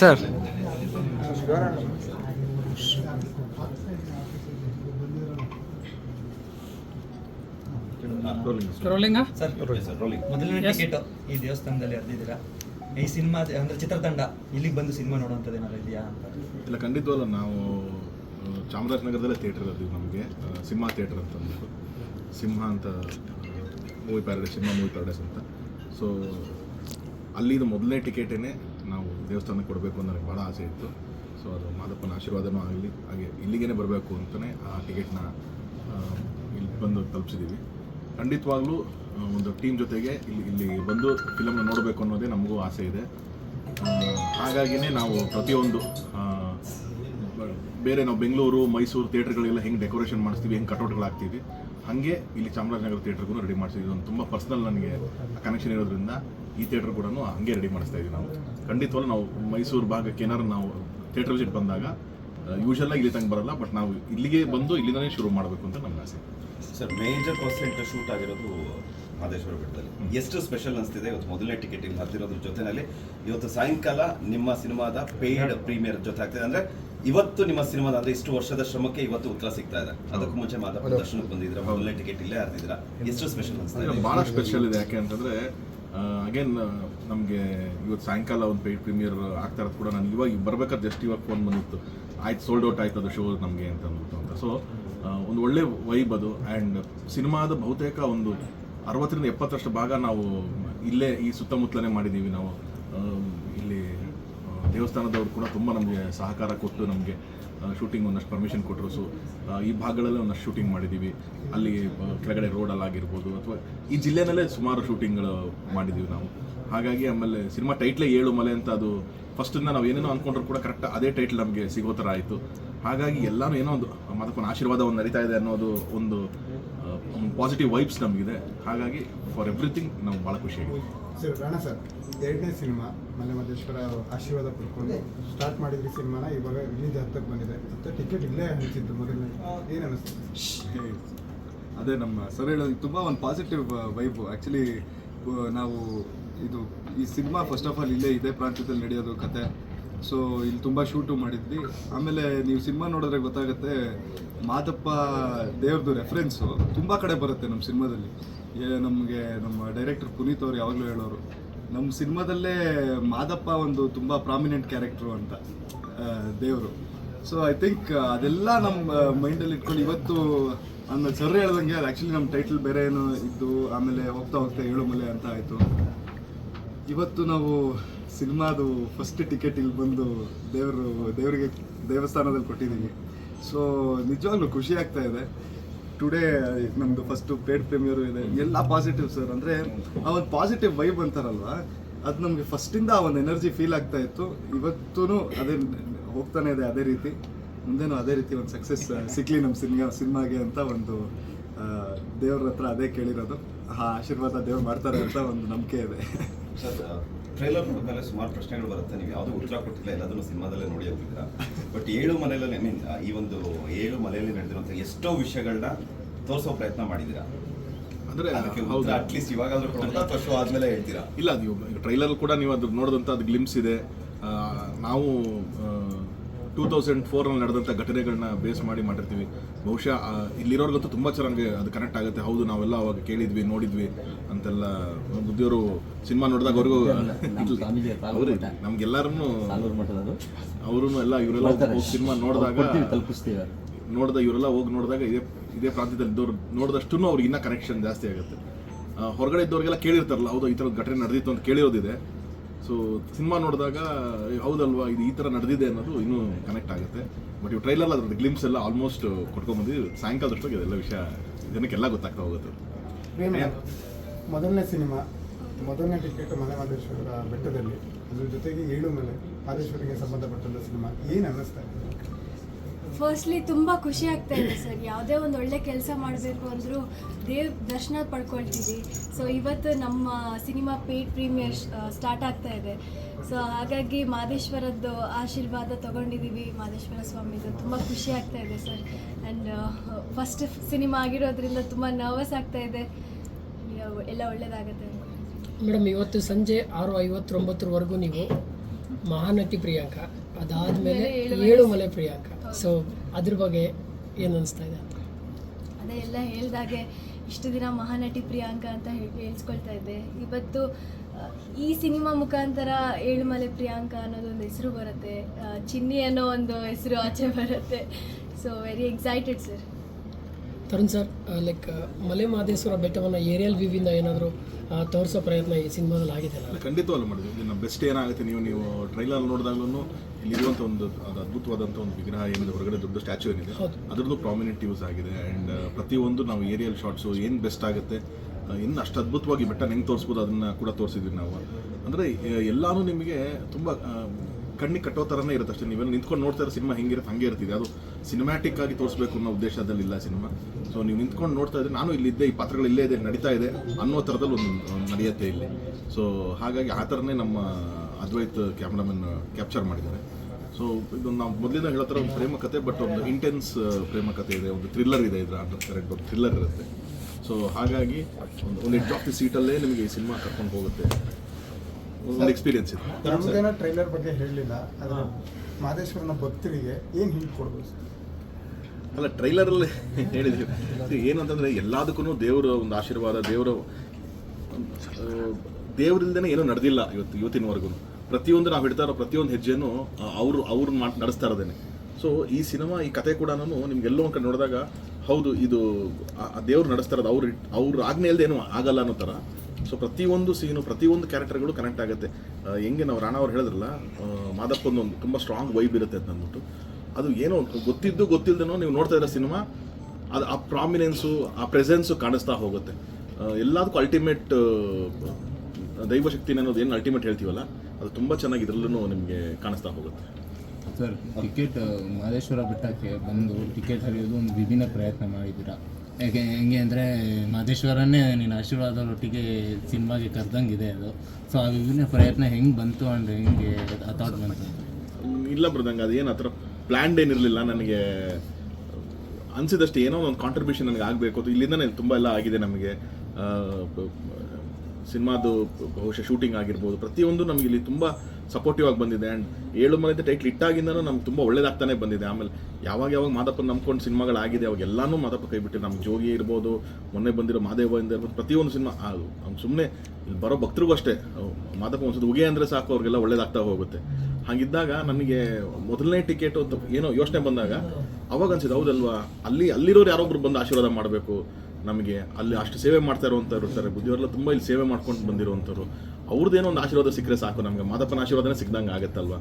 Sir. Rolling sir ಮೊದಲನೇ ticket ಈ ದೇವಸ್ಥಾನದಲ್ಲಿ ಹರಿದಿದ್ದೀರಾ? ಈ ಸಿನಿಮಾ ಅಂದ್ರೆ ಚಿತ್ರತಂಡ ಇಲ್ಲಿಗೆ ಬಂದು ಸಿನಿಮಾ ನೋಡುವಂಥದ್ದು ಏನಾದ್ರು ಇದೆಯಾ ಅಂತ? ಇಲ್ಲ ಖಂಡಿತವಲ್ಲ ನಾವು ಚಾಮರಾಜನಗರದಲ್ಲೇ ಥಿಯೇಟರ್ ಇರೋದು ನಮಗೆ. ಸಿಂಹ ಥಿಯೇಟರ್ ಅಂತ ಅಂದ್ಬಿಟ್ಟು. ಸಿಂಹ ಅಂತ movie paradise cinema movie paradise ಅಂತ. ಸೊ ಅಲ್ಲಿದು ಮೊದಲನೇ ಟಿಕೆಟೇ ನಾವು ದೇವಸ್ಥಾನಕ್ಕೆ ಕೊಡಬೇಕು ಅಂತ ನನಗೆ ಭಾಳ ಆಸೆ ಇತ್ತು. ಸೊ ಅದು ಮಾದಪ್ಪನ ಆಶೀರ್ವಾದನೂ ಆಗಲಿ, ಹಾಗೆ ಇಲ್ಲಿಗೇ ಬರಬೇಕು ಅಂತಲೇ ಆ ಟಿಕೆಟ್ನ ಇಲ್ಲಿ ಬಂದು ತಲುಪಿಸಿದ್ದೀವಿ ಖಂಡಿತವಾಗ್ಲೂ ಒಂದು ಟೀಮ್ ಜೊತೆಗೆ ಇಲ್ಲಿ ಇಲ್ಲಿ ಬಂದು ಫಿಲಮ್ನ ನೋಡಬೇಕು ಅನ್ನೋದೇ ನಮಗೂ ಆಸೆ ಇದೆ. ಹಾಗಾಗಿನೇ ನಾವು ಪ್ರತಿಯೊಂದು ಬೇರೆ ನಾವು ಬೆಂಗಳೂರು, ಮೈಸೂರು ಥಿಯೇಟ್ರ್ಗಳಿಗೆಲ್ಲ ಹೆಂಗೆ ಡೆಕೋರೇಷನ್ ಮಾಡಿಸ್ತೀವಿ, ಹೆಂಗೆ ಕಟೌಟ್ಗಳಾಗ್ತೀವಿ ಹಾಗೆ ಇಲ್ಲಿ ಚಾಮರಾಜನಗರ ಥಿಯೇಟ್ರಿಗೂ ರೆಡಿ ಮಾಡಿಸಿದ್ವಿ ಒಂದು ತುಂಬ ಪರ್ಸ್ನಲ್ ನನಗೆ ಕನೆಕ್ಷನ್ ಇರೋದ್ರಿಂದ ಈ ಥಿಯೇಟರ್ ಕೂಡ ಹಾಗೆ ರೆಡಿ ಮಾಡಿಸ್ತಾ ಇದ್ದೀವಿ ನಾವು. ಖಂಡಿತವಾಗ್ಲೂ ನಾವು ಮೈಸೂರು ಭಾಗಕ್ಕೆ ಏನಾದ್ರು ನಾವು ಥಿಯೇಟರ್ ವಿಸಿಟ್ ಬಂದಾಗ ಯೂಶಲಾಗಿ ಇಲ್ಲಿ ತಂಗೆ ಬರಲ್ಲ ಬಟ್ ನಾವು ಇಲ್ಲಿಗೆ ಬಂದು ಇಲ್ಲಿಂದಲೇ ಶುರು ಮಾಡಬೇಕು ಅಂತ ನನ್ನ ಆಸೆ. ಸರ್ ಮೇಜರ್ ಪರ್ಸೆಂಟ್ ಶೂಟ್ ಆಗಿರೋದು ಮಹದೇಶ್ವರ ಬೆಟ್ಟದಲ್ಲಿ. ಎಷ್ಟು ಸ್ಪೆಷಲ್ ಅನಿಸ್ತಿದೆ? ಇವತ್ತು ಮೊದಲನೇ ಟಿಕೆಟ್ ಇಲ್ಲಿ. ಹತ್ತಿರೋದ್ರ ಜೊತೆನಲ್ಲಿ ಇವತ್ತು ಸಾಯಂಕಾಲ ನಿಮ್ಮ ಸಿನಿಮಾದ ಪೇಯ್ಡ್ ಪ್ರೀಮಿಯರ್ ಜೊತೆ ಆಗ್ತಿದೆ. ಅಂದ್ರೆ ಇವತ್ತು ನಿಮ್ಮ ಸಿನಿಮಾದ ಅಂದ್ರೆ ಇಷ್ಟು ವರ್ಷದ ಶ್ರಮಕ್ಕೆ ಇವತ್ತು ಉತ್ತರ ಸಿಗ್ತಾ ಇದೆ. ಅದಕ್ಕೂ ಮುಂಚೆ ಮಾದಪ್ಪ ದರ್ಶನಕ್ಕೆ ಬಂದಿದ್ರ ಮೊದಲನೇ ಟಿಕೆಟ್ ಇಲ್ಲೇ ಹರಿದಿದ್ರ ಎಷ್ಟು ಸ್ಪೆಷಲ್ ಅನ್ಸ್ತಾ ಇದೆ. ಭಾಳ ಸ್ಪೆಷಲ್ ಇದೆ. ಯಾಕೆ ಅಂತಂದ್ರೆ ಅಗೇನ್ ನಮಗೆ ಇವತ್ತು ಸಾಯಂಕಾಲ ಒಂದು ಪೇಯ್ಡ್ ಪ್ರೀಮಿಯರ್ ಆಗ್ತಾ ಇರೋದು ಕೂಡ ನಾನು ಇವಾಗ ಬರ್ಬೇಕಾದ್ರೆ ಜಸ್ಟ್ ಇವಾಗ ಫೋನ್ ಬಂದಿತ್ತು. ಆಯ್ತು ಸೋಲ್ಡ್ ಔಟ್ ಆಯ್ತು ಅದು ಶೋ ನಮಗೆ ಅಂತ ಅಂದ್ಬಿಟ್ಟು ಅಂತ. ಸೊ ಒಂದು ಒಳ್ಳೆ ವೈಬ್ ಅದು. ಆ್ಯಂಡ್ ಸಿನಿಮಾದ ಬಹುತೇಕ ಒಂದು ಅರವತ್ತರಿಂದ ಎಪ್ಪತ್ತರಷ್ಟು ಭಾಗ ನಾವು ಇಲ್ಲೇ ಈ ಸುತ್ತಮುತ್ತಲೇ ಮಾಡಿದ್ದೀವಿ ನಾವು. ದೇವಸ್ಥಾನದವರು ಕೂಡ ತುಂಬ ನಮಗೆ ಸಹಕಾರ ಕೊಟ್ಟು ನಮಗೆ ಶೂಟಿಂಗ್ ಒಂದಷ್ಟು ಪರ್ಮಿಷನ್ ಕೊಟ್ಟರು ಸೊ ಈ ಭಾಗಗಳಲ್ಲಿ ಒಂದಷ್ಟು ಶೂಟಿಂಗ್ ಮಾಡಿದ್ದೀವಿ ಅಲ್ಲಿ ಕೆಳಗಡೆ ರೋಡಲ್ಲಿ ಆಗಿರ್ಬೋದು ಅಥವಾ ಈ ಜಿಲ್ಲೆನಲ್ಲೇ ಸುಮಾರು ಶೂಟಿಂಗ್ಗಳು ಮಾಡಿದ್ದೀವಿ ನಾವು. ಹಾಗಾಗಿ ಆಮೇಲೆ ಸಿನಿಮಾ ಟೈಟ್ಲೇ ಏಳು ಮಲೆ ಅಂತ ಅದು ಫಸ್ಟಿಂದ ನಾವು ಏನೇನೋ ಅಂದ್ಕೊಂಡ್ರು ಕೂಡ ಕರೆಕ್ಟ್ ಅದೇ ಟೈಟ್ಲ್ ನಮಗೆ ಸಿಗೋ ಥರ ಆಯಿತು. ಹಾಗಾಗಿ ಎಲ್ಲಾನು ಏನೋ ಒಂದು ಮಾದಪ್ಪನ ಆಶೀರ್ವಾದ ಒಂದು ನಡೀತಾ ಇದೆ ಅನ್ನೋದು ಒಂದು ಪಾಸಿಟಿವ್ ವೈಬ್ಸ್ ನಮಗಿದೆ. ಹಾಗಾಗಿ ಫಾರ್ ಎವ್ರಿಥಿಂಗ್ ನಾವು ಭಾಳ ಖುಷಿಯಾಗಿದೆ ಸರ್ ರಾಣ ಸರ್ ಎರಡನೇ ಸಿನಿಮಾ ಮಲೆ ಮಹದೇಶ್ವರ ಆಶೀರ್ವಾದ ಪಡ್ಕೊಂಡು ಸ್ಟಾರ್ಟ್ ಮಾಡಿದ್ರಿ ಸಿನಿಮಾನ ಇವಾಗ ರಿಲೀಸ್ ಹತ್ತಕ್ಕೆ ಬಂದಿದೆ. ಮತ್ತು ಟಿಕೆಟ್ ಇಲ್ಲೇ ಹಂಚಿದ್ದು ಮೊದಲನೇ. ಏನು ಅನಿಸ್ತದೆ? ಅದೇ ನಮ್ಮ ಸರ್ ಹೇಳೋದು ತುಂಬ ಒಂದು ಪಾಸಿಟಿವ್ ವೈಬ್ ಆ್ಯಕ್ಚುಲಿ ನಾವು ಇದು ಈ ಸಿನಿಮಾ ಫಸ್ಟ್ ಆಫ್ ಆಲ್ ಇಲ್ಲೇ ಇದೇ ಪ್ರಾಂತ್ಯದಲ್ಲಿ ನಡೆಯೋದು ಕತೆ. ಸೊ ಇಲ್ಲಿ ತುಂಬ ಶೂಟು ಮಾಡಿದ್ವಿ. ಆಮೇಲೆ ನೀವು ಸಿನಿಮಾ ನೋಡಿದ್ರೆ ಗೊತ್ತಾಗುತ್ತೆ, ಮಾದಪ್ಪ ದೇವ್ರದ್ದು ರೆಫರೆನ್ಸು ತುಂಬ ಕಡೆ ಬರುತ್ತೆ ನಮ್ಮ ಸಿನಿಮಾದಲ್ಲಿ ನಮಗೆ ನಮ್ಮ ಡೈರೆಕ್ಟರ್ ಪುನೀತ್ ಅವ್ರು ಯಾವಾಗಲೂ ಹೇಳೋರು ನಮ್ಮ ಸಿನಿಮಾದಲ್ಲೇ ಮಾದಪ್ಪ ಒಂದು ತುಂಬ ಪ್ರಾಮಿನೆಂಟ್ ಕ್ಯಾರೆಕ್ಟ್ರು ಅಂತ ದೇವರು. ಸೊ ಐ ಥಿಂಕ್ ಅದೆಲ್ಲ ನಮ್ಮ ಮೈಂಡಲ್ಲಿ ಇಟ್ಕೊಂಡು ಇವತ್ತು ಅನ್ನ ಸರ್ ಹೇಳ್ದಂಗೆ ಅದು ಆ್ಯಕ್ಚುಲಿ ನಮ್ಮ ಟೈಟಲ್ ಬೇರೆ ಏನೋ ಇದ್ದು, ಆಮೇಲೆ ಹೋಗ್ತಾ ಹೋಗ್ತಾ ಏಳು ಮಲೆ ಅಂತ ಆಯಿತು. ಇವತ್ತು ನಾವು ಸಿನಿಮಾದು ಫಸ್ಟ್ ಟಿಕೆಟ್ ಇಲ್ಲಿ ಬಂದು ದೇವರು, ದೇವರಿಗೆ ದೇವಸ್ಥಾನದಲ್ಲಿ ಕೊಟ್ಟಿದ್ದೀನಿ. ಸೊ ನಿಜವಾಗ್ಲೂ ಖುಷಿ ಆಗ್ತಾ ಇದೆ. ಟುಡೇ ನಮ್ಮದು ಫಸ್ಟು ಪೇಡ್ ಪ್ರೀಮಿಯರು ಇದೆ. ಎಲ್ಲ ಪಾಸಿಟಿವ್ ಸರ್ ಅಂದರೆ, ಆ ಒಂದು ಪಾಸಿಟಿವ್ ವೈಬ್ ಅಂತಾರಲ್ವ? ಅದು ನಮಗೆ ಫಸ್ಟಿಂದ ಆ ಒಂದು ಎನರ್ಜಿ ಫೀಲ್ ಆಗ್ತಾ ಇತ್ತು. ಇವತ್ತೂ ಅದೇ, ಹೋಗ್ತಾನೆ ಇದೆ ಅದೇ ರೀತಿ. ಮುಂದೇನು ಅದೇ ರೀತಿ ಒಂದು ಸಕ್ಸಸ್ ಸಿಗ್ಲಿ ನಮ್ಮ ಸಿನಿಮಾ, ಸಿನಿಮಾಗೆ ಅಂತ ಒಂದು ದೇವ್ರ ಹತ್ರ ಅದೇ ಕೇಳಿರೋದು. ಆ ಆಶೀರ್ವಾದ ದೇವ್ರು ಮಾಡ್ತಾರೆ ಅಂತ ಒಂದು ನಂಬಿಕೆ ಇದೆ. ಟ್ರೈಲರ್ ನೋಡಿದ್ಮೇಲೆ ಸುಮಾರು ಪ್ರಶ್ನೆಗಳು ಬರುತ್ತೆ. ನೀವು ಯಾವುದೂ ಉತ್ತರ ಕೊಟ್ಟಿಲ್ಲ ಎಲ್ಲದನ್ನು ಸಿನಿಮಾದಲ್ಲೇ ನೋಡಿ ಹೋಗ್ತಿದ್ದೀರಾ ಬಟ್ ಏಳು ಮನೆಯಲ್ಲಿ ಐ ಮೀನ್ ಈ ಒಂದು ಏಳು ಮನೆಯಲ್ಲಿ ನಡೆದಿರುವಂಥ ಎಷ್ಟೋ ವಿಷಯಗಳನ್ನ ತೋರಿಸೋ ಪ್ರಯತ್ನ ಮಾಡಿದ್ದೀರಾ? ಅಂದರೆ ಅಟ್ಲೀಸ್ಟ್ ಇವಾಗಾದ್ರೂ ಕೊಡೋದಾ ಅಥವಾ ಶೋ ಆದ್ಮೇಲೆ ಹೇಳ್ತೀರಾ? ಇಲ್ಲ ಅದು ಟ್ರೈಲರ್ ಕೂಡ ನೀವು ಅದ್ರ ನೋಡಿದಂತ ಅದು ಗ್ಲಿಮ್ಸ್ ಇದೆ. ನಾವು ಟೂ ತೌಸಂಡ್ ಫೋರಲ್ಲಿ ನಡೆದಂಥ ಘಟನೆಗಳನ್ನ ಬೇಸ್ ಮಾಡಿ ಮಾಡಿರ್ತೀವಿ. ಬಹುಶಃ ಇಲ್ಲಿರೋರ್ಗಂತೂ ತುಂಬ ಚೆನ್ನಾಗಿ ಅದು ಕನೆಕ್ಟ್ ಆಗುತ್ತೆ. ಹೌದು ನಾವೆಲ್ಲ ಅವಾಗ ಕೇಳಿದ್ವಿ ನೋಡಿದ್ವಿ ಅಂತೆಲ್ಲ ಬುದ್ಧಿಯವರು ಸಿನಿಮಾ ನೋಡಿದಾಗ ಅವ್ರಿಗೂ ಅವರು ನಮ್ಗೆಲ್ಲರನ್ನು ಅವರು ಎಲ್ಲ ಇವರೆಲ್ಲ ಸಿನಿಮಾ ನೋಡಿದಾಗ ನೋಡಿದ ಇವರೆಲ್ಲ ಹೋಗಿ ನೋಡಿದಾಗ ಇದೇ ಇದೇ ಪ್ರಾಂತ್ಯದಲ್ಲಿ ಇದ್ದವ್ರು ನೋಡಿದಷ್ಟು ಅವ್ರಿಗೆ ಇನ್ನೂ ಕನೆಕ್ಷನ್ ಜಾಸ್ತಿ ಆಗುತ್ತೆ. ಹೊರಗಡೆ ಇದ್ದವ್ರಿಗೆಲ್ಲ ಕೇಳಿರ್ತಾರಲ್ಲ ಹೌದು ಈ ಥರದ ಘಟನೆ ನಡೆದಿತ್ತು ಅಂತ ಕೇಳಿರೋದಿದೆ. ಸೊ ಸಿನಿಮಾ ನೋಡಿದಾಗ ಹೌದಲ್ವಾ ಇದು ಈ ಥರ ನಡೆದಿದೆ ಅನ್ನೋದು ಇನ್ನೂ ಕನೆಕ್ಟ್ ಆಗುತ್ತೆ. ಬಟ್ ಇವು ಟ್ರೈಲರ್ ಅದ್ರದ್ದು ಗ್ಲಿಮ್ಸ್ ಎಲ್ಲ ಆಲ್ಮೋಸ್ಟ್ ಕೊಟ್ಕೊಂಡ್ಬಂದಿದ್ದು ಸಾಯಂಕಾಲದಷ್ಟೊಗೆ ಇದೆಲ್ಲ ವಿಷಯ ಜನಕ್ಕೆಲ್ಲ ಗೊತ್ತಾಗ್ತಾ ಹೋಗುತ್ತೆ. ಮೊದಲನೇ ಸಿನಿಮಾ ಮೊದಲನೇ ಟಿಕೆಟ್ ಮಲೆ ಮಹದೇಶ್ವರ ಬೆಟ್ಟದಲ್ಲಿ ಅದ್ರ ಜೊತೆಗೆ ಏಳು ಮಲೆ ಮಹದೇಶ್ವರಿಗೆ ಸಂಬಂಧಪಟ್ಟಂಥ ಸಿನಿಮಾ. ಏನು ಅನ್ನಿಸ್ತಾ ಇದೆ? ಫಸ್ಟ್ಲಿ ತುಂಬ ಖುಷಿ ಆಗ್ತಾ ಇದೆ ಸರ್. ಯಾವುದೇ ಒಂದು ಒಳ್ಳೆ ಕೆಲಸ ಮಾಡಬೇಕು ಅಂದರೂ ದೇವ್ ದರ್ಶನ ಪಡ್ಕೊಳ್ತೀವಿ. ಸೊ ಇವತ್ತು ನಮ್ಮ ಸಿನಿಮಾ ಪೇಡ್ ಪ್ರೀಮಿಯರ್ ಸ್ಟಾರ್ಟ್ ಆಗ್ತಾ ಇದೆ. ಸೊ ಹಾಗಾಗಿ ಮಾದೇಶ್ವರದ್ದು ಆಶೀರ್ವಾದ ತಗೊಂಡಿದ್ದೀವಿ ಮಾದೇಶ್ವರ ಸ್ವಾಮಿದು ತುಂಬ ಖುಷಿ ಆಗ್ತಾ ಇದೆ ಸರ್. ಆ್ಯಂಡ್ ಫಸ್ಟ್ ಸಿನಿಮಾ ಆಗಿರೋದ್ರಿಂದ ತುಂಬ ನರ್ವಸ್ ಆಗ್ತಾ ಇದೆ. ಎಲ್ಲ ಒಳ್ಳೇದಾಗುತ್ತೆ ಅನ್ಕೊಂಡಿದ್ದೀನಿ ಮೇಡಮ್ ಇವತ್ತು ಸಂಜೆ ಆರು ಐವತ್ತೊಂಬತ್ತರವರೆಗೂ ನೀವು ಮಹಾನಟಿ ಪ್ರಿಯಾಂಕ ಅದಾದಮೇಲೆ ಏಳು ಮಲೆ ಪ್ರಿಯಾಂಕಾ. ಸೊ ಅದ್ರ ಬಗ್ಗೆ ಏನು ಅನಿಸ್ತಾ ಇದೆ? ಅದೇ ಎಲ್ಲ ಹೇಳ್ದಾಗೆ ಇಷ್ಟು ದಿನ ಮಹಾನಟಿ ಪ್ರಿಯಾಂಕಾ ಅಂತ ಹೇಳಿ ಹೇಳ್ಸ್ಕೊಳ್ತಾ ಇದ್ದೆ. ಇವತ್ತು ಈ ಸಿನಿಮಾ ಮುಖಾಂತರ ಏಳುಮಲೆ ಪ್ರಿಯಾಂಕಾ ಅನ್ನೋದೊಂದು ಹೆಸರು ಬರುತ್ತೆ. ಚಿನ್ನಿ ಅನ್ನೋ ಒಂದು ಹೆಸರು ಆಚೆ ಬರುತ್ತೆ. So very excited sir Tarun sir like Male Mahadeshwara ಬೆಟ್ಟವನ್ನು ಏರಿಯಲ್ ವ್ಯೂವಿಂದ ಏನಾದರೂ ತೋರಿಸೋ ಪ್ರಯತ್ನ ಈ ಸಿನಿಮಾದಲ್ಲಿ ಆಗಿದೆ ಖಂಡಿತವಲ್ಲ ಮಾಡಿದ್ವಿ. ಇದನ್ನು ಬೆಸ್ಟ್ ಏನಾಗುತ್ತೆ ನೀವು ನೀವು ಟ್ರೈಲರ್ ನೋಡಿದಾಗಲೂ ಇಲ್ಲಿರುವಂಥ ಒಂದು ಅದು ಅದ್ಭುತವಾದಂಥ ಒಂದು ವಿಗ್ರಹ ಏನಿದೆ ಹೊರಗಡೆ ದೊಡ್ಡ ಸ್ಟ್ಯಾಚು ಏನಿದೆ. ಅದರದ್ದು ಪ್ರಾಮಿನೆಂಟ್ ಯೂಸ್ ಆಗಿದೆ. ಆ್ಯಂಡ್ ಪ್ರತಿಯೊಂದು ನಾವು ಏರಿಯಲ್ ಶಾರ್ಟ್ಸು ಏನು ಬೆಸ್ಟ್ ಆಗುತ್ತೆ ಇನ್ನು ಅಷ್ಟು ಅದ್ಭುತವಾಗಿ ಬೆಟ್ಟ ಹೆಂಗೆ ತೋರಿಸ್ಬೋದು ಅದನ್ನು ಕೂಡ ತೋರಿಸಿದ್ವಿ ನಾವು. ಅಂದರೆ ಎಲ್ಲಾನು ನಿಮಗೆ ತುಂಬ ಕಣ್ಣಿಗೆ ಕಟ್ಟೋ ಥರನೇ ಇರುತ್ತೆ ಅಷ್ಟೇ. ನೀವೆಲ್ಲ ನಿಂತ್ಕೊಂಡು ನೋಡ್ತಾ ಇರೋ ಸಿನಿಮಾ ಹೆಂಗಿರುತ್ತೆ, ಹಂಗೆ ಇರ್ತಿದೆ ಅದು ಸಿನಿಮ್ಯಾಟಿಕ್ ಆಗಿ ತೋರಿಸ್ಬೇಕು ಅನ್ನೋ ಉದ್ದೇಶದಲ್ಲಿ ಇಲ್ಲ ಸಿನಿಮಾ. ಸೊ ನೀವು ನಿಂತ್ಕೊಂಡು ನೋಡ್ತಾ ಇದ್ರೆ ನಾನು ಇಲ್ಲಿದ್ದೆ, ಈ ಪಾತ್ರಗಳು ಇಲ್ಲೇ ಇದೆ, ನಡೀತಾ ಇದೆ ಅನ್ನೋ ಥರದಲ್ಲಿ ಒಂದು ನಡೆಯುತ್ತೆ ಇಲ್ಲಿ. ಸೊ ಹಾಗಾಗಿ ಆ ಥರನೇ ನಮ್ಮ ಅದ್ವೈತ್ ಕ್ಯಾಮ್ರಾಮನ್ ಕ್ಯಾಪ್ಚರ್ ಮಾಡಿದ್ದಾರೆ. ಸೊ ಇದು ನಾವು ಮೊದಲಿಂದ ಹೇಳೋ ಥರ ಒಂದು ಪ್ರೇಮ ಕತೆ ಬಟ್ ಒಂದು ಇಂಟೆನ್ಸ್ ಪ್ರೇಮ ಕತೆ ಇದೆ. ಒಂದು ಥ್ರಿಲ್ಲರ್ ಇದೆ ಇದರ ಅಂಡರ್ ಕರೆಕ್ಟ್ ಒಂದು ಥ್ರಿಲ್ಲರ್ ಇರುತ್ತೆ. ಸೊ ಹಾಗಾಗಿ ಒಂದು ಒಂದು ಎಡ್ಜ್ ಆಫ್ ದಿ ಸೀಟಲ್ಲೇ ನಿಮಗೆ ಈ ಸಿನಿಮಾ ಕರ್ಕೊಂಡು ಹೋಗುತ್ತೆ. ಒಂದು ಎಕ್ಸ್ಪೀರಿಯನ್ಸ್ ಇದೆ ನಮ್ಗೇನೋ ಟ್ರೈಲರ್ ಬಗ್ಗೆ ಹೇಳಲಿಲ್ಲ ಆದರೆ ಮಾದೇಶ್ವರನ ಭಕ್ತರಿಗೆ ಏನು ಹಿಂಗೆ ಕೊಡ್ಬೋದು ಅಲ್ಲ ಟ್ರೈಲರಲ್ಲಿ ಹೇಳಿದ್ವಿ. ಏನು ಏನಂತಂದರೆ ಎಲ್ಲದಕ್ಕೂ ದೇವರ ಒಂದು ಆಶೀರ್ವಾದ ದೇವರ ದೇವರಿಲ್ದೇ ಏನೂ ನಡೆದಿಲ್ಲ ಇವತ್ತು ಇವತ್ತಿನವರೆಗೂ. ಪ್ರತಿಯೊಂದು ನಾವು ಹಿಡ್ತಾ ಇರೋ ಪ್ರತಿಯೊಂದು ಹೆಜ್ಜೆನೂ ಅವರು ಅವ್ರು ಮಾಡಿ ನಡೆಸ್ತಾ ಇರೋದೇನೆ. ಸೊ ಈ ಸಿನಿಮಾ ಈ ಕತೆ ಕೂಡ ನಾನು ಎಲ್ಲೋ ಒಂದು ಕಡೆ ನೋಡಿದಾಗ ಹೌದು ಇದು ಆ- ದೇವ್ರು ನಡೆಸ್ತಾ ಇರೋದು ಅವ್ರು ಅವ್ರ ಆಜ್ಞೆ ಇಲ್ಲದೆ ಏನೂ ಆಗಲ್ಲ ಅನ್ನೋ ಥರ ಸೊ ಪ್ರತಿಯೊಂದು ಸೀನು ಪ್ರತಿಯೊಂದು ಕ್ಯಾರೆಕ್ಟರ್ಗಳು ಕನೆಕ್ಟ್ ಆಗುತ್ತೆ. ಹೆಂಗೆ ನಾವು ರಾಣ ಅವ್ರು ಹೇಳಿದ್ರಲ್ಲ ಮಾದಪ್ಪಂದೊಂದು ತುಂಬ ಸ್ಟ್ರಾಂಗ್ ವೈಬ್ ಇರುತ್ತೆ ಅಂತ ಅಂದ್ಬಿಟ್ಟು. ಅದು ಏನೋ ಗೊತ್ತಿದ್ದು ಗೊತ್ತಿಲ್ಲದೇನೋ ನೀವು ನೋಡ್ತಾ ಇರೋ ಸಿನಿಮಾ ಅದು ಆ ಪ್ರಾಮಿನೆನ್ಸು ಆ ಪ್ರೆಸೆನ್ಸು ಕಾಣಿಸ್ತಾ ಹೋಗುತ್ತೆ. ಎಲ್ಲದಕ್ಕೂ ಅಲ್ಟಿಮೇಟ್ ದೈವಶಕ್ತಿ ಅನ್ನೋದು ಏನು ಅಲ್ಟಿಮೇಟ್ ಹೇಳ್ತೀವಲ್ಲ, ಅದು ತುಂಬ ಚೆನ್ನಾಗಿ ಇದರಲ್ಲೂ ನಿಮಗೆ ಕಾಣಿಸ್ತಾ ಹೋಗುತ್ತೆ. ಸರ್ ಟಿಕೆಟ್ ಮಹದೇಶ್ವರ ಬೆಟ್ಟಕ್ಕೆ ಬಂದು ಟಿಕೆಟ್ ಹರಿಯೋದು ಒಂದು ವಿಭಿನ್ನ ಪ್ರಯತ್ನ ಮಾಡಿದ್ದೀರಾ? ಯಾಕೆ ಹೆಂಗೆ ಅಂದರೆ ಮಹದೇಶ್ವರನೇ ನೀನು ಆಶೀರ್ವಾದದೊಟ್ಟಿಗೆ ಸಿನಿಮಾಗೆ ಕರೆದಂಗಿದೆ ಅದು. ಸೊ ಆ ಪ್ರಯತ್ನ ಹೆಂಗೆ ಬಂತು ಆ್ಯಂಡ್ ಹೆಂಗೆ ಥಾಟ್ ಬಂತು? ಇಲ್ಲ ಬ್ರದಂಗ, ಅದು ಏನು ಥರ ಪ್ಲ್ಯಾಂಡ್ ಏನಿರಲಿಲ್ಲ ನನಗೆ. ಅನಿಸಿದಷ್ಟು ಏನೋ ಒಂದು ಕಾಂಟ್ರಿಬ್ಯೂಷನ್ ನನಗೆ ಆಗಬೇಕು. ಇಲ್ಲಿಂದನೇ ತುಂಬ ಎಲ್ಲ ಆಗಿದೆ ನಮಗೆ. ಸಿನಿಮಾದು ಬಹುಶಃ ಶೂಟಿಂಗ್ ಆಗಿರ್ಬೋದು. ಪ್ರತಿಯೊಂದು ನಮಗೆ ಇಲ್ಲಿ ತುಂಬ ಸಪೋರ್ಟಿವ್ ಆಗಿ ಬಂದಿದೆ. ಆ್ಯಂಡ್ ಏಳು ಮನೆ ಟೈಟ್ಲ್ ಇಟ್ಟಾಗಿಂದನೂ ನಮ್ಗೆ ತುಂಬ ಒಳ್ಳೇದಾಗ್ತಾನೆ ಬಂದಿದೆ. ಆಮೇಲೆ ಯಾವಾಗ ಯಾವಾಗ ಮಾದಪ್ಪ ನಂಬ್ಕೊಂಡು ಸಿನಿಮಾಗಳಾಗಿದೆ ಅವಾಗ ಎಲ್ಲಾನು ಮಾದಪ್ಪ ಕೈ ನಮ್ಮ ಜೋಗಿ ಇರ್ಬೋದು, ಮೊನ್ನೆ ಬಂದಿರೋ ಮಾದೇವ ಇಂದ ಇರ್ಬೋದು, ಪ್ರತಿಯೊಂದು ಸಿನಿಮಾ ಅವ್ನು ಸುಮ್ಮನೆ ಇಲ್ಲಿ ಬರೋ ಭಕ್ತರಿಗೂ ಅಷ್ಟೇ. ಮಾದಪ್ಪ ಒಂದ್ಸತಿ ಉಗೆ ಅಂದರೆ ಸಾಕು, ಅವ್ರಿಗೆಲ್ಲ ಒಳ್ಳೇದಾಗ್ತಾ ಹೋಗುತ್ತೆ. ಹಾಗಿದ್ದಾಗ ನನಗೆ ಮೊದಲನೇ ಟಿಕೆಟ್ ಅಂತ ಏನೋ ಯೋಚನೆ ಬಂದಾಗ, ಅವಾಗ ಅನ್ಸಿದ್ದು ಹೌದಲ್ವಾ? ಅಲ್ಲಿ, ಅಲ್ಲಿರೋರು ಯಾರೊಬ್ರು ಬಂದು ಆಶೀರ್ವಾದ ಮಾಡಬೇಕು. ನಮಗೆ ಅಲ್ಲಿ ಅಷ್ಟು ಸೇವೆ ಮಾಡ್ತಾ ಇರುವಂಥವ್ರು ಇರ್ತಾರೆ. ಬುದ್ಧಿಯವರೆಲ್ಲ ತುಂಬ ಇಲ್ಲಿ ಸೇವೆ ಮಾಡ್ಕೊಂಡು ಬಂದಿರುವಂಥವ್ರು ಅವ್ರದ್ದೇನೋ ಒಂದು ಆಶೀರ್ವಾದ ಸಿಕ್ಕರೆ ಸಾಕು. ನಮಗೆ ಮಾದಪ್ಪನ ಆಶೀರ್ವಾದನೇ ಸಿಕ್ಕಿದಂಗೆ ಆಗುತ್ತಲ್ವ?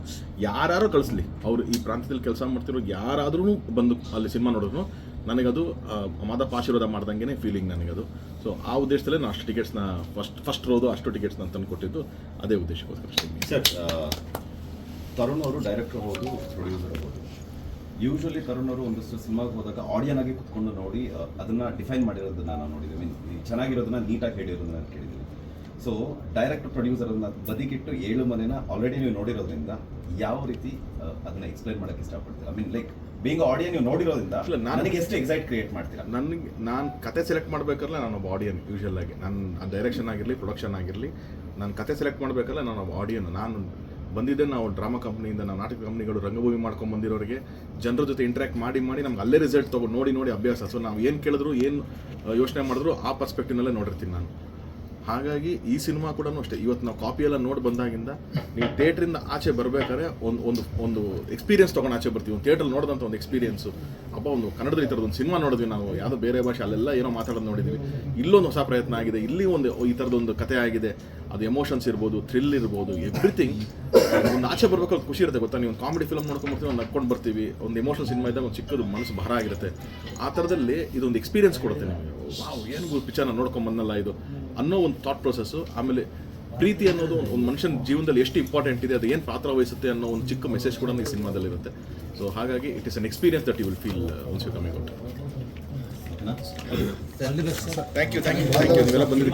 ಯಾರು ಕಳಿಸ್ಲಿ. ಅವ್ರು ಈ ಪ್ರಾಂತ್ಯದಲ್ಲಿ ಕೆಲಸ ಮಾಡ್ತಿರೋ ಯಾರಾದ್ರೂ ಬಂದು ಅಲ್ಲಿ ಸಿನಿಮಾ ನೋಡಿದ್ರು ನನಗದು ಮಾದಪ್ಪ ಆಶೀರ್ವಾದ ಮಾಡ್ದಂಗೆ ಫೀಲಿಂಗ್ ನನಗದು. ಸೊ ಆ ಉದ್ದೇಶದಲ್ಲೇ ನಾನು ಅಷ್ಟು ಟಿಕೆಟ್ಸ್ನ ಫಸ್ಟ್ ಫಸ್ಟ್ ರೋದು ಅಷ್ಟು ಟಿಕೆಟ್ಸ್ನ ತಂದು ಕೊಟ್ಟಿದ್ದು ಅದೇ ಉದ್ದೇಶಕ್ಕೋಸ್ಕರ ಸರ್ ತರುಣ್ ಅವರು ಡೈರೆಕ್ಟರ್ ಹೋಗೋದು ಪ್ರೊಡ್ಯೂಸರ್ ಹೋಗೋದು ಯೂಶಲಿ ತರುಣ್ ಅವರು ಒಂದಷ್ಟು ಸಿನಿಮಾಗೆ ಹೋದಾಗ ಆಡಿಯನ್ ಆಗಿ ಕುತ್ಕೊಂಡು ನೋಡಿ ಅದನ್ನು ಡಿಫೈನ್ ಮಾಡಿರೋದನ್ನ ನಾನು ನೋಡಿದ್ದೀನಿ. ಚೆನ್ನಾಗಿರೋದನ್ನ ನೀಟಾಗಿ ಹೇಳಿರೋದನ್ನ ನಾನು ಕೇಳಿದ್ದೀನಿ. ಸೊ ಡೈರೆಕ್ಟ್ ಪ್ರೊಡ್ಯೂಸರ್ ಅನ್ನ ಬದಿಗಿಟ್ಟು ಏಳು ಮನೆನ ಆಲ್ರೆಡಿ ನೀವು ನೋಡಿರೋದ್ರಿಂದ ಯಾವ ರೀತಿ ಅದನ್ನ ಎಕ್ಸ್ಪ್ಲೈನ್ ಮಾಡಕ್ಕೆ ಇಷ್ಟಪಡ್ತೀರಾ? I mean like being audience ನೀವು ನೋಡಿರೋದ್ರಿಂದ ನಾನು- ನನಗೆ ಎಷ್ಟು ಎಕ್ಸೈಟ್ ಕ್ರಿಯೇಟ್ ಮಾಡ್ತೀರಾ? ನನಗೆ ನಾನು ಕತೆ ಸೆಲೆಕ್ಟ್ ಮಾಡ್ಬೇಕಾದ್ರೆ ನಾನು ಒಬ್ಬ ಆಡಿಯನ್ ಯೂಶಲ್ ಆಗಿ. ನನ್ನ ಡೈರೆಕ್ಷನ್ ಆಗಿರಲಿ ಪ್ರೊಡಕ್ಷನ್ ಆಗಿರಲಿ ನಾನು ಕತೆ ಸೆಲೆಕ್ಟ್ ಮಾಡಬೇಕಲ್ಲ ನಾನು ಒಬ್ಬ ಆಡಿಯನ್ ನಾನು ಬಂದಿದ್ದೆ ನಾವು ಡ್ರಾಮಾ ಕಂಪ್ನಿಯಿಂದ ನಾವು ನಾಟಕ ಕಂಪ್ನಿಗಳು ರಂಗಭೂಮಿ ಮಾಡ್ಕೊಂಡು ಬಂದಿರೋರಿಗೆ ಜನರ ಜೊತೆ ಇಂಟ್ರ್ಯಾಕ್ಟ್ ಮಾಡಿ ಮಾಡಿ ನಮ್ಗೆ ಅಲ್ಲೇ ರಿಸಲ್ಟ್ ತೊಗೊಂಡು ನೋಡಿ ನೋಡಿ ಅಭ್ಯಾಸ. ಸೊ ನಾವು ಏನು ಕೇಳಿದ್ರು ಏನು ಯೋಚನೆ ಮಾಡಿದ್ರು ಆ ಪರ್ಸ್ಪೆಕ್ಟಿವ್ನಲ್ಲೇ ನೋಡಿರ್ತೀನಿ ನಾನು. ಹಾಗಾಗಿ ಈ ಸಿನಿಮಾ ಕೂಡ ಅಷ್ಟೇ. ಇವತ್ತು ನಾವು ಕಾಪಿ ಎಲ್ಲ ನೋಡಿ ಬಂದಾಗಿಂದ ನೀವು ಥಿಯೇಟ್ರಿಂದ ಆಚೆ ಬರಬೇಕಾದ್ರೆ ಒಂದು ಒಂದು ಒಂದು ಎಕ್ಸ್ಪೀರಿಯನ್ಸ್ ತೊಗೊಂಡು ಆಚೆ ಬರ್ತೀವಿ. ಒಂದು ಥಿಯೇಟ್ರಲ್ಲಿ ನೋಡಿದಂಥ ಒಂದು ಎಕ್ಸ್ಪೀರಿಯನ್ಸು ಅಪ್ಪ ಒಂದು ಕನ್ನಡದ ಈ ಥರದ ಒಂದು ಸಿನಿಮಾ ನೋಡಿದ್ವಿ ನಾವು. ಯಾವುದೋ ಬೇರೆ ಭಾಷೆ ಅಲ್ಲೆಲ್ಲ ಏನೋ ಮಾತಾಡೋದು ನೋಡಿದ್ವಿ. ಇಲ್ಲೊಂದು ಹೊಸ ಪ್ರಯತ್ನ ಆಗಿದೆ. ಇಲ್ಲಿ ಒಂದು ಈ ಥರದೊಂದು ಕತೆ ಆಗಿದೆ. ಅದು ಎಮೋಷನ್ಸ್ ಇರ್ಬೋದು ಥ್ರಿಲ್ ಇರ್ಬೋದು ಎವ್ರಿಥಿಂಗ್ ಒಂದು ಆಚೆ ಬರ್ಬೇಕು ಖುಷಿ ಇರುತ್ತೆ ಗೊತ್ತಾ? ನೀವು ಒಂದು ಕಾಮಿಡಿ ಫಿಲ್ಮ್ ನೋಡ್ಕೊಂಡ್ಬರ್ತೀವಿ ಒಂದು ನಡ್ಕೊಂಡು ಬರ್ತೀವಿ. ಒಂದು ಎಮೋಷನ್ ಸಿನಿಮಾ ಇದ್ದಾಗ ಒಂದು ಚಿಕ್ಕದು ಮನಸ್ಸು ಭಾರ ಆಗಿರುತ್ತೆ. ಆ ಥರದಲ್ಲಿ ಇದೊಂದು ಎಕ್ಸ್ಪೀರಿಯನ್ಸ್ ಕೊಡುತ್ತೆ ನಿಮಗೆ. ವಾವ್, ಏನು ಪಿಕ್ಚರ್ನ ನೋಡ್ಕೊಂಬಂದಲ್ಲ ಇದು. ಅನ್ನೋ ಒಂದು ಥಾಟ್ ಪ್ರೊಸೆಸ್ಸು ಆಮೇಲೆ ಪ್ರೀತಿ ಅನ್ನೋದು ಒಂದು ಮನುಷ್ಯನ ಜೀವನದಲ್ಲಿ ಎಷ್ಟು ಇಂಪಾರ್ಟೆಂಟ್ ಇದೆ ಅದು ಏನು ಪಾತ್ರ ವಹಿಸುತ್ತೆ ಅನ್ನೋ ಒಂದು ಚಿಕ್ಕ ಮೆಸೇಜ್ ಕೂಡ ಈ ಸಿನಿಮಾದಲ್ಲಿರುತ್ತೆ. ಸೊ ಹಾಗಾಗಿ it is an experience that you will feel once you coming out thank you thank you thank you